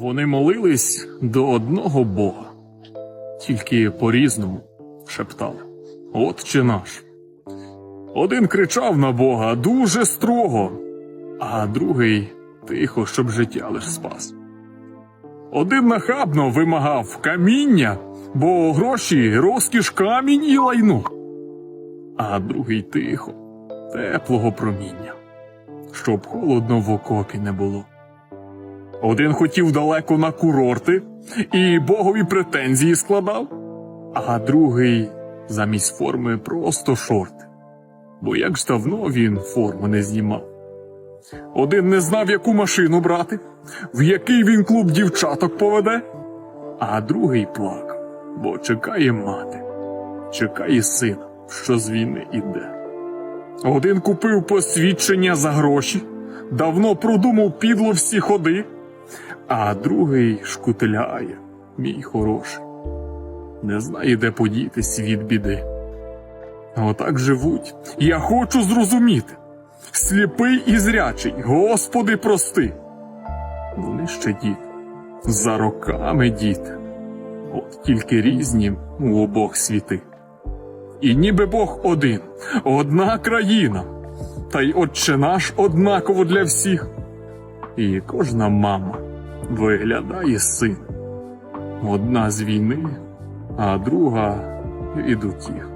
Вони молились до одного Бога, тільки по-різному шептали. Отче наш. Один кричав на Бога дуже строго, а другий тихо, щоб життя лиш спас. Один нахабно вимагав каміння, бо гроші розкіш камінь і лайно, а другий тихо, теплого проміння, щоб холодно в окопі не було. Один хотів далеко на курорти і богові претензії складав, а другий замість форми просто шорти. Бо як ж давно він форму не знімав. Один не знав, яку машину брати, в який він клуб дівчаток поведе, а другий плакав, бо чекає мати, чекає сина, що з війни іде. Один купив посвідчення за гроші, давно продумав підло всі ходи, а другий шкутиляє, мій хороший, не знає, де подітись від біди. Отак живуть. Я хочу зрозуміти. Сліпий і зрячий, Господи, прости. Вони ще діти, за роками діти, от тільки різні у обох світи. І ніби Бог один, одна країна, та й отче наш однаково для всіх. І кожна мама виглядає син. Одна з війни, а друга від утіх.